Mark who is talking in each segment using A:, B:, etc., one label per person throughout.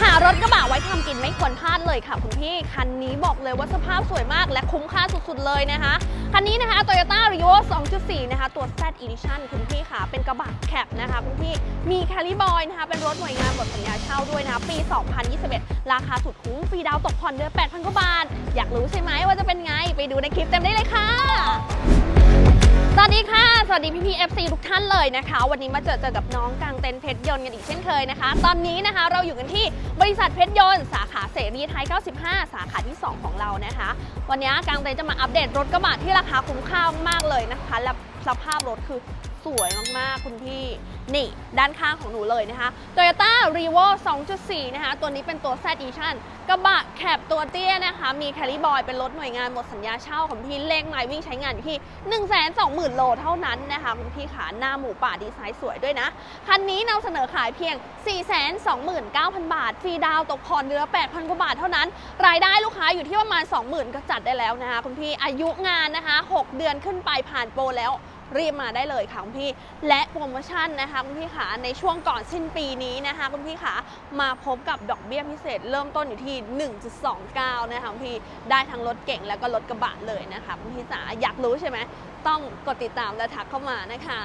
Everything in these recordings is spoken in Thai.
A: หารถกระบะไว้ทำกินไม่ควรพลาดเลยค่ะคุณพี่ คันนี้บอกเลยว่าสภาพสวยมากและคุ้มค่าสุดๆเลยนะคะ คันนี้นะคะ Toyota r i o 2.4 นะคะ ตัว Z Edition คุณพี่ค่ะ เป็นกระบะแคปนะคะคุณพี่ มีแคลิบอยนะคะ เป็นรถหน่วยงานหมดสัญญาเช่าด้วยนะะปี 2021 ราคาสุดคุ้มฟรีดาวตกผ่อนเดือน8,000กว่าบาท อยากรู้ใช่ไหมว่าจะเป็นไง ไปดูในคลิปเต็มได้เลยค่ะ สวัสดีค่ะ สวัสดีพี่พีเอฟซีทุกท่านเลยนะคะ วันนี้มาเจอเจอกับน้องกลางเต็นเพชรยนต์กันอีกเช่นเคยนะคะ ตอนนี้นะคะเราอยู่กันที่บริษัทเพชรยนต์สาขาเสรีไทย 95 สาขาที่ 2 ของเรานะคะ วันนี้กลางเต็นจะมาอัปเดตรถกระบะที่ราคาคุ้มค่ามากเลยนะคะและสภาพรถคือ สวยมากๆ คุณพี่ นี่ ด้านข้างของหนูเลยนะคะ Toyota r e v o 2.4 นะคะ ตัวนี้เป็นตัว Z Edition กระบะแคบตัวเตี้ยนะคะ มีแคลิบอยเป็นรถหน่วยงานหมดสัญญาเช่าของพี่เลขหมายวิ่งใช้งานอยู่ที่ 120,000 โลเท่านั้นนะคะคุณพี่ขาหน้าหมูป่าดีไซน์สวยด้วยนะ คันนี้นำเสนอขายเพียง 429,000 บาท ฟรีดาวตกผ่อนเดือนละ8,000 กว่าบาทเท่านั้น รายได้ลูกค้าอยู่ที่ประมาณ 20,000 ก็จัดได้แล้วนะคะคุณพี่อายุงานนะคะ 6 เดือนขึ้นไปผ่านโปรแล้ว รีบมาได้เลยค่ะคุณพี่ และโปรโมชั่นนะคะคุณพี่ขาในช่วงก่อนสิ้นปีนี้นะคะคุณพี่ขามาพบกับดอกเบี้ยพิเศษ เริ่มต้นอยู่ที่ 1.29 นะคะคุณพี่ได้ทั้งรถเก่งแล้วก็รถกระบะเลยนะคะคุณพี่จ๋าอยากรู้ใช่ไหม ต้องกดติดตามและทักเข้ามานะคะ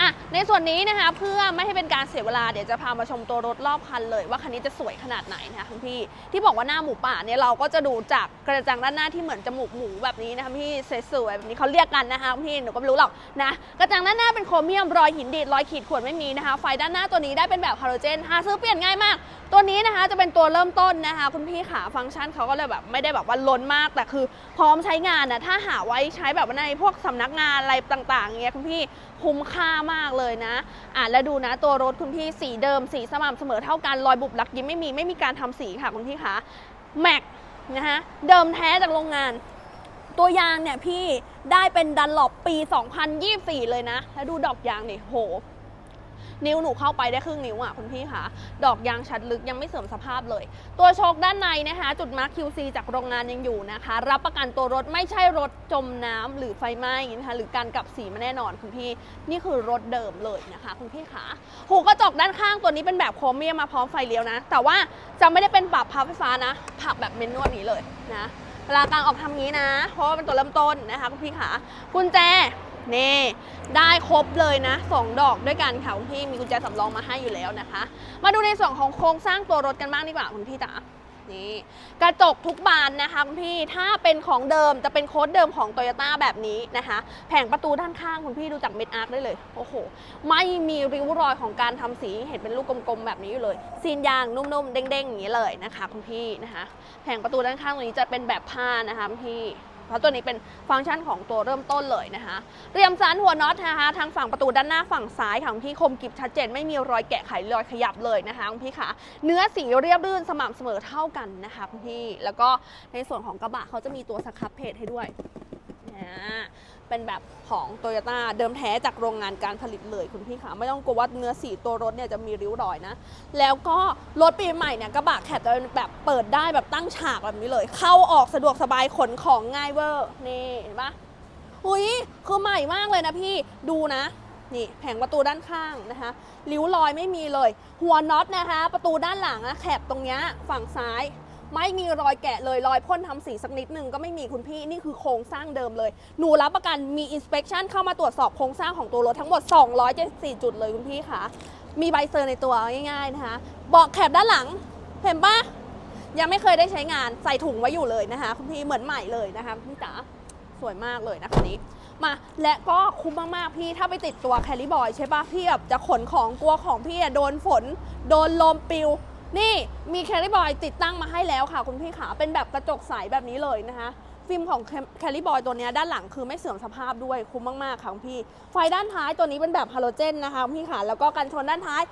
A: อะในส่วนนี้นะคะเพื่อไม่ให้เป็นการเสียเวลาเดี๋ยวจะพามาชมตัวรถรอบคันเลย ว่าคันนี้จะสวยขนาดไหนนะคะคุณพี่ที่บอกว่าหน้าหมูป่าเนี่ยเราก็จะดูจากกระจังด้านหน้าที่เหมือนจมูกหมูแบบนี้นะคะพี่สวยๆแบบนี้เขาเรียกกันนะคะคุณพี่หนูก็ไม่รู้หรอกนะกระจังด้านหน้าเป็นโครเมียมรอยหินดีดรอยขีดข่วนไม่มีนะคะไฟด้านหน้าตัวนี้ได้เป็นแบบฮาโลเจนหาซื้อเปลี่ยนง่ายมาก ตัวนี้นะคะจะเป็นตัวเริ่มต้นนะคะ คุณพี่ขาฟังก์ชันเขาก็เลยแบบไม่ได้แบบว่าล้นมาก แต่คือพร้อมใช้งานนะถ้าหาไว้ใช้แบบในพวกสำนักงานอะไรต่างๆเงี้ยคุณพี่คุ้มค่ามากเลยนะอะแล้วดูนะตัวรถคุณพี่สีเดิมสีสม่ำเสมอเท่ากันรอยบุบลักยิ้มไม่มีไม่มีการทำสีค่ะคุณพี่คะแม็กนะคะเดิมแท้จากโรงงาน ตัวยางเนี่ยพี่ได้เป็นดันหลบปี 2024 เลยนะ แล้วดูดอกยางนี่โห นิ้วหนูเข้าไปได้ครึ่งนิ้วอะคุณพี่คะดอกยางชัดลึกยังไม่เสื่อมสภาพเลย ตัวโชคด้านในนะคะ จุดมาร์ค QC จากโรงงานยังอยู่นะคะ รับประกันตัวรถไม่ใช่รถจมน้ำหรือไฟไหม้นะคะหรือการกลับสีมาแน่นอนคุณพี่นี่คือรถเดิมเลยนะคะ คุณพี่คะหูกระจกด้านข้างตัวนี้เป็นแบบโครเมียมมาพร้อมไฟเลี้ยวนะ แต่ว่าจะไม่ได้เป็นปรับพับไฟฟ้านะผับแบบเมนนวลนี้เลยนะเวลากลางออกทำงี้นะ เพราะว่าเป็นตัวเริ่มต้นนะคะคุณพี่คะกุญแจ นี่ได้ครบเลยนะสองดอกด้วยกันค่ะคุณพี่มีกุญแจสำรองมาให้อยู่แล้วนะคะ มาดูในส่วนของโครงสร้างตัวรถกันบ้างดีกว่าคุณพี่จ๋านี่กระจกทุกบานนะคะคุณพี่ถ้าเป็นของเดิมจะเป็นโค้ดเดิมของ t o y ยต้แบบนี้นะคะ แผงประตูด้านข้างคุณพี่ดูจากเม็ดอาร์คได้เลยโอ้โหไม่มีริ้วรอยของการทำสีเห็นเป็นลูกกลมๆแบบนี้อยู่เลยซีนยางนุ่มๆเด้งๆอย่างนี้เลยนะคะคุณพี่นะคะ แผงประตูด้านข้างตรงนี้จะเป็นแบบผ้านะคะคุณพี่ ราะตัวนี้เป็นฟังก์ชันของตัวเริ่มต้นเลยนะคะ เรียมสันหัวน็อตนะคะทางฝั่งประตูด้านหน้าฝั่งซ้ายของพี่คมกริบชัดเจนไม่มีรอยแกะไขรอยขยับเลยนะคะคุณพี่คะเนื้อสีเรียบรื่นสม่ำเสมอเท่ากันนะคะคุณพี่แล้วก็ในส่วนของกระบะเขาจะมีตัวสครับเพจให้ด้วย อ่าเป็นแบบของโตโยต้าเดิมแท้จากโรงงานการผลิตเลยคุณพี่คะไม่ต้องกลัวว่าเนื้อสีตัวรถเนี่ยจะมีริ้วรอยนะ แล้วก็รถปีใหม่เนี่ยกระบะแคบจะเป็นแบบเปิดได้แบบตั้งฉากแบบนี้เลย เข้าออกสะดวกสบายขนของง่ายเวอร์นี่เห็นปะหุยคือใหม่มากเลยนะพี่ดูนะนี่แผงประตูด้านข้างนะคะริ้วรอยไม่มีเลย หัวน็อตนะคะ ประตูด้านหลังนะแคบตรงเนี้ยฝั่งซ้าย ไม่มีรอยแกะเลยรอยพ่นทำสีสักนิดนึงก็ไม่มีคุณพี่นี่คือโครงสร้างเดิมเลย หนูรับประกันมีอินสเป t ชันเข้ามาตรวจสอบโครงสร้างของตัวรถทั้งหมด 274 จุดเลยคุณพี่ค่ะ มีใบเซอร์ในตัวง่ายๆนะคะเบอกแคบด้านหลังเห็นปะยังไม่เคยได้ใช้งานใส่ถุงไว้อยู่เลยนะคะ คุณพี่เหมือนใหม่เลยนะคะคุณพี่จ๋าสวยมากเลยนะคะนี้มาและก็คุ้มมากๆพี่ถ้าไปติดตัวแคลิบอยใช่ปะพี่แบบจะขนของกลัวของพี่โดนฝน โดนลมปิว นี่มีแคลิบอยติดตั้งมาให้แล้วค่ะ คุณพี่ขาเป็นแบบกระจกใสแบบนี้เลยนะคะ ฟิล์มของแคลิบอยตัวนี้ด้านหลังคือไม่เสื่อมสภาพด้วยคุ้มมากๆค่ะคุณพี่ ไฟด้านท้ายตัวนี้เป็นแบบฮาโลเจนนะคะคุณพี่ขาแล้วก็กันชนด้านท้าย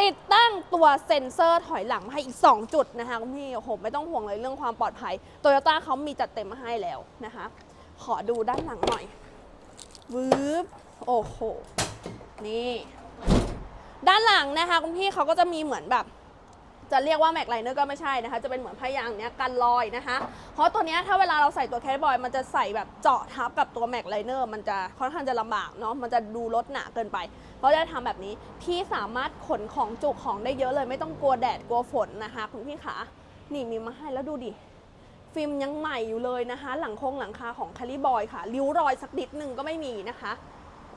A: ติดตั้งตัวเซ็นเซอร์ถอยหลังมาให้อีก 2 จุดนะคะคุณพี่โอ้โหไม่ต้องห่วงเลยเรื่องความปลอดภัยโตโยต้าเขามีจัดเต็มมาให้แล้วนะคะ ขอดูด้านหลังหน่อยวืบโอ้โหนี่ ด้านหลังนะคะคุณพี่เขาก็จะมีเหมือนแบบ จะเรียกว่าแม็กไลเนอร์ก็ไม่ใช่นะคะ จะเป็นเหมือนผ้ายางเนี้ยกันรอยนะคะ เพราะตัวเนี้ยถ้าเวลาเราใส่ตัวแคทบอยมันจะใส่แบบเจาะทับกับตัวแม็กไลเนอร์มันจะค่อนข้างจะลำบากเนาะมันจะดูรถหนาเกินไปก็จะทำแบบนี้พี่สามารถขนของจุของได้เยอะเลย ไม่ต้องกลัวแดดกลัวฝนนะคะ คุณพี่ขานี่มีมาให้แล้วดูดิฟิล์มยังใหม่อยู่เลยนะคะ หลังโคงหลังคาของคาริบอยค่ะริ้วรอยสักนิดนึงก็ไม่มีนะคะ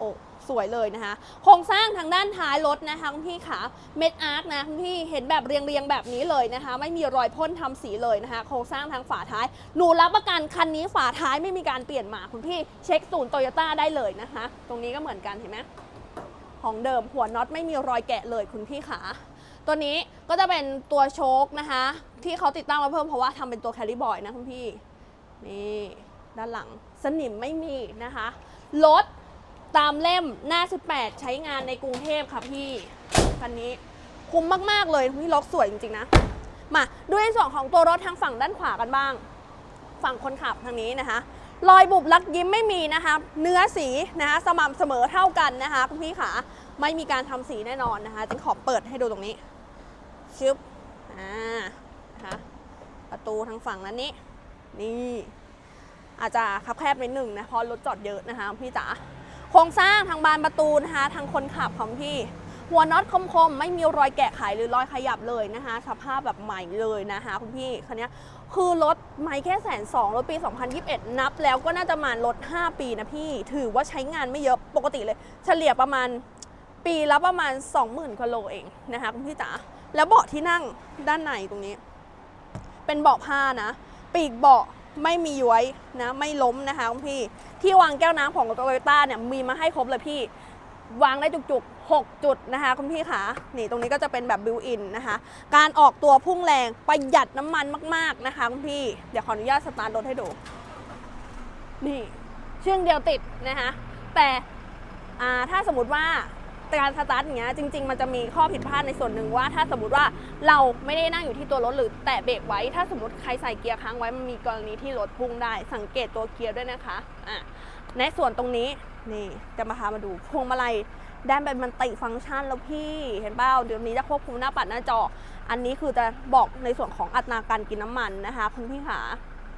A: โอ้สวยเลยนะคะโครงสร้างทางด้านท้ายรถนะคะคุณพี่ขาเม็ดอาร์คนะคุณพี่เห็นแบบเรียงๆแบบนี้เลยนะคะ ไม่มีรอยพ่นทำสีเลยนะคะโครงสร้างทางฝาท้าย หนูรับประกันคันนี้ฝาท้ายไม่มีการเปลี่ยนมาคุณพี่เช็คศูนย์โตโยต้าได้เลยนะคะ ตรงนี้ก็เหมือนกันเห็นไหมของเดิมหัวน็อตไม่มีรอยแกะเลยคุณพี่ขาตัวนี้ก็จะเป็นตัวโชคนะคะ ที่เขาติดตั้งมาเพิ่มเพราะว่าทำเป็นตัวแคลิบอยนะคุณพี่นี่ด้านหลังสนิมไม่มีนะคะรถ ตามเล่มหน้า 18 ใช้งานในกรุงเทพค่ะพี่คันนี้คุ้มมาก ๆ เลยพี่ล็อกสวยจริง ๆ นะ มาดูในส่วนของตัวรถทางฝั่งด้านขวากันบ้าง ฝั่งคนขับทางนี้นะคะ รอยบุบลักยิ้มไม่มีนะคะ เนื้อสีนะคะสม่ำเสมอเท่ากันนะคะคุณพี่ขาไม่มีการทำสีแน่นอนนะคะจึงขอเปิดให้ดูตรงนี้ชึบอ่านะคะประตูทางฝั่งนั้นนี้นี่อาจจะคับแคบนิดหนึ่งนะเพราะรถจอดเยอะนะคะคุณพี่จ๋า โครงสร้างทางบานประตูนะคะทางคนขับของพี่ หัวน็อตคมๆ ไม่มีรอยแกะไขหรือรอยขยับเลยนะคะ สภาพแบบใหม่เลยนะคะคุณพี่คันนี้คือรถไม่แค่แสนสองรถปี 2021 นับแล้วก็น่าจะมาณรถ 5 ปีนะพี่ ถือว่าใช้งานไม่เยอะปกติเลย เฉลี่ยประมาณปีละประมาณ 20,000กิโลเองนะคะคุณพี่จ๋าแล้วเบาะที่นั่งด้านในตรงนี้ เป็นเบาะผ้านะ ปีกเบาะ ไม่มีย้วยนะไม่ล้มนะคะคุณพี่ ที่วางแก้วน้ำของโตโยต้าเนี่ยมีมาให้ครบเลยพี่ วางได้จุกๆ 6 จุดนะคะคุณพี่ขานี่ตรงนี้ก็จะเป็นแบบบิวอินนะคะ การออกตัวพุ่งแรงประหยัดน้ำมันมากๆนะคะคุณพี่ เดี๋ยวขออนุญาตสตาร์ทรถให้ดู นี่เชื่องเดียวติดนะคะแต่ถ้าสมมติว่า การสตาร์ทอย่างเงี้ยจริง ๆ มันจะมีข้อผิดพลาดในส่วนหนึ่งว่า ถ้าสมมติว่าเราไม่ได้นั่งอยู่ที่ตัวรถหรือแตะเบรกไว้ ถ้าสมมติใครใส่เกียร์ค้างไว้มันมีกรณีที่รถพุ่งได้ สังเกตตัวเกียร์ด้วยนะคะอะในส่วนตรงนี้นี่จะมาพามาดูพวงมาลัยด้านเป็นมันติฟังก์ชันแล้วพี่เห็นเปล่าเดี๋ยวนี้จะควบคุมหน้าปัดหน้าจอ อันนี้คือจะบอกในส่วนของอัตราการกินน้ำมันนะคะ คุณพี่ขา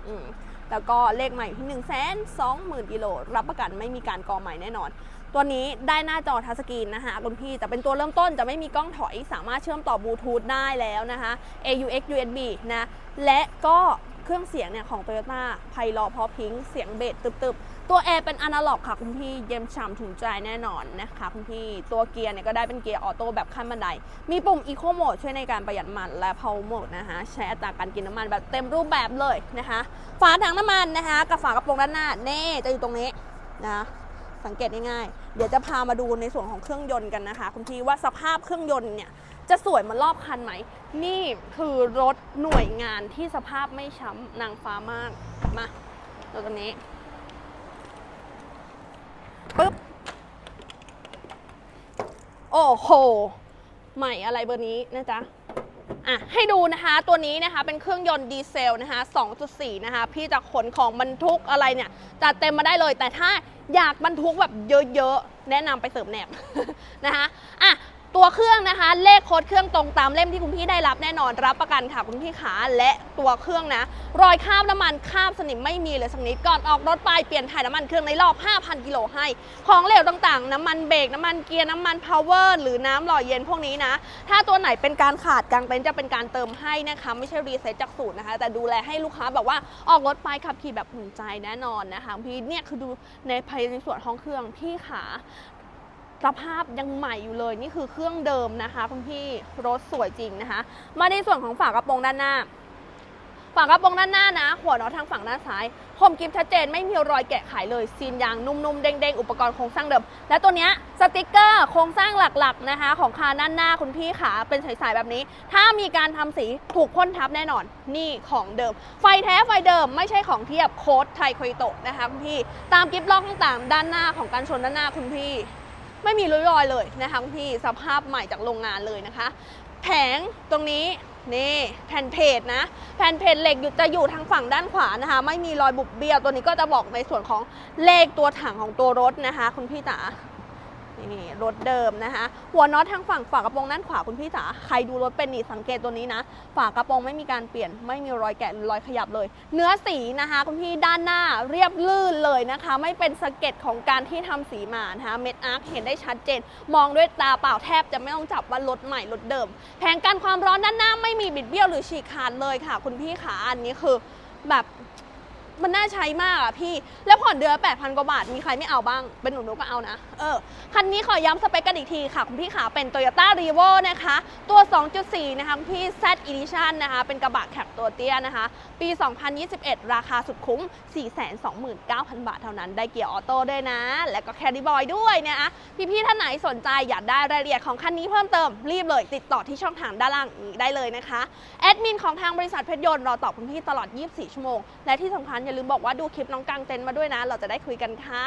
A: อืมแล้วก็เลขใหม่ที่1 2 0 0 0 0กิโลรับประกันไม่มีการกอใหม่แน่นอน ตัวนี้ได้หน้าจอทัชสกรีนนะคะคุณพี่แต่เป็นตัวเริ่มต้นจะไม่มีกล้องถอยสามารถเชื่อมต่อบลูทูธได้แล้วนะคะ AUX USB นะและก็เครื่องเสียงเนี่ยของ Toyota ไพเราะเพราะพิงเสียงเบสตึบๆ ตัวแอร์เป็นอนาล็อกค่ะคุณพี่เย็มฉ่ำถึงใจแน่นอนนะคะคุณพี่ตัวเกียร์เนี่ยก็ได้เป็นเกียร์ออโต้แบบขั้นบันได มีปุ่ม Eco Mode ช่วยในการประหยัดมันและ Power Mode นะคะใช้อัตราการกินน้ำมันแบบเต็มรูปแบบเลยนะคะ ฝาถังน้ำมันนะคะ กับฝากระโปรงด้านหน้าเน่จะอยู่ตรงนี้นะ สังเกตง่ายๆ เดี๋ยวจะพามาดูในส่วนของเครื่องยนต์กันนะคะ คุณพี่ว่าสภาพเครื่องยนต์เนี่ยจะสวยเหมอนรอบคันไหม นี่คือรถหน่วยงานที่สภาพไม่ช้ำนางฟ้ามาก มาดูตรงนี้ปึ๊บ โอ้โห ใหม่อะไรเบอร์นี้นะจ๊ะอะให้ดูนะคะตัวนี้นะคะเป็นเครื่องยนต์ดีเซลนะคะ 2.4 นะคะ พี่จะขนของบรรทุกอะไรเนี่ยจัดเต็มมาได้เลยแต่ถ้า อยากบรรทุกแบบเยอะๆ แนะนำไปเสริมแหนบนะคะอะ ตัวเครื่องนะคะ เลขโค้ดเครื่องตรงตามเล่มที่คุณพี่ได้รับแน่นอนรับประกันค่ะคุณพี่ขาและตัวเครื่องนะ รอยคราบน้ำมันคราบสนิมไม่มีเลยสักนิดก่อนออกรถไปเปลี่ยนถ่ายน้ำมันเครื่องในรอบ 5,000 กิโลให้ ของเหลวต่างๆ น้ำมันเบรกน้ำมันเกียร์น้ำมันพาวเวอร์หรือน้ำหล่อเย็นพวกนี้นะ ถ้าตัวไหนเป็นการขาดกลางเต็นท์จะเป็นการเติมให้นะคะ ไม่ใช่รีเซ็ตจากศูนย์นะคะ แต่ดูแลให้ลูกค้าแบบว่าออกรถไปขับขี่แบบอุ่นใจแน่นอนนะคะพี่เนี่ยคือดูในภายในส่วนห้องเครื่องพี่ขา สภาพยังใหม่อยู่เลย นี่คือเครื่องเดิมนะคะคุณพี่รถสวยจริงนะคะ มาในส่วนของฝากระโปรงด้านหน้าฝากระโปรงด้านหน้านะหัวน็อตทางฝั่งด้านซ้ายคมกริบชัดเจนไม่มีรอยแกะไขเลยซีนยางนุ่มๆเด้งๆ อุปกรณ์โครงสร้างเดิม และตัวเนี้ยสติกเกอร์โครงสร้างหลักๆนะคะ ของคานด้านหน้าคุณพี่ขาเป็นสายๆแบบนี้ ถ้ามีการทำสีถูกพ่นทับแน่นอนนี่ของเดิม ไฟแท้ไฟเดิมไม่ใช่ของเทียบโค้ดไทยโคโตะนะคะคุณพี่ตามกิฟล็อกต่างๆ ด้านหน้าของการชนด้านหน้าคุณพี่ ไม่มีริ้วรอยเลยนะคะคุณพี่สภาพใหม่จากโรงงานเลยนะคะ แผงตรงนี้นี่แผ่นเพจนะ แผ่นเพจเหล็กอยู่จะอยู่ทางฝั่งด้านขวานะคะ ไม่มีรอยบุบเบี้ยวตัวนี้ก็จะบอกในส่วนของเลขตัวถังของตัวรถนะคะ คุณพี่จ๋า นี่รถเดิมนะคะ หัวน็อตทางฝั่งฝากระโปรงด้านขวาคุณพี่จ๋าใครดูรถเป็นนี่สังเกตตัวนี้นะ ฝากระโปรงไม่มีการเปลี่ยน ไม่มีรอยแกะหรือรอยขยับเลย เนื้อสีนะคะ คุณพี่ด้านหน้าเรียบลื่นเลยนะคะ ไม่เป็นสะเก็ดของการที่ทำสีมานะคะเม็ดอาร์คเห็นได้ชัดเจน มองด้วยตาเปล่าแทบจะไม่ต้องจับว่ารถใหม่รถเดิม แผงกันความร้อนด้านหน้าไม่มีบิดเบี้ยวหรือฉีกขาดเลยค่ะ คุณพี่ขาอันนี้คือแบบ มันน่าใช้มากอะพี่ แล้วผ่อนเดือน8,000กว่าบาท มีใครไม่เอาบ้าง เป็นหนูหนูก็เอานะ เออ คันนี้ขอย้ำสเปคกันอีกทีค่ะ คุณพี่ขาเป็น Toyota r e v o นะคะ ตัว 2.4 นะคะ คุณพี่ Z Edition นะคะ เป็นกระบะแคปตัวเตี้ยนะคะ ปี 2021 ราคาสุดคุ้ม 429,000 บาทเท่านั้น ได้เกียร์ออโต้ด้วยนะ และก็แคดดี้บอยด้วยนะคะพี่ๆท่านไหนสนใจอยากได้รายละเอียดของคันนี้เพิ่มเติม รีบเลยติดต่อที่ช่องทางด้านล่างได้เลยนะคะ แอดมินของทางบริษัทเพชรยนต์รอตอบคุณพี่ตลอด 24 ชั่วโมง และที่สำคัญอย่าลืมบอกว่าดูคลิปน้องกางเต็นมาด้วยนะ เราจะได้คุยกันค่ะ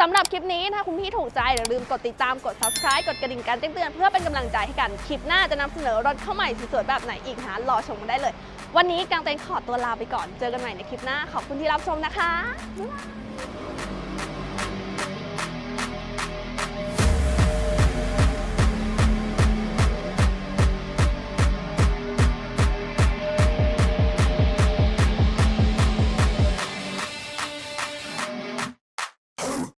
A: สำหรับคลิปนี้ถ้าคุณพี่ถูกใจอย่าลืมกดติดตามกด subscribe กดกระดิ่งการแจ้งเตือนเพื่อเป็นกำลังใจให้กันคลิปหน้าจะนำเสนอรถเข้าใหม่สวยๆแบบไหนอีกหารอชมได้เลย วันนี้กางเต็นขอตัวลาไปก่อนเจอกันใหม่ในคลิปหน้าขอบคุณที่รับชมนะคะบ๊ายบาย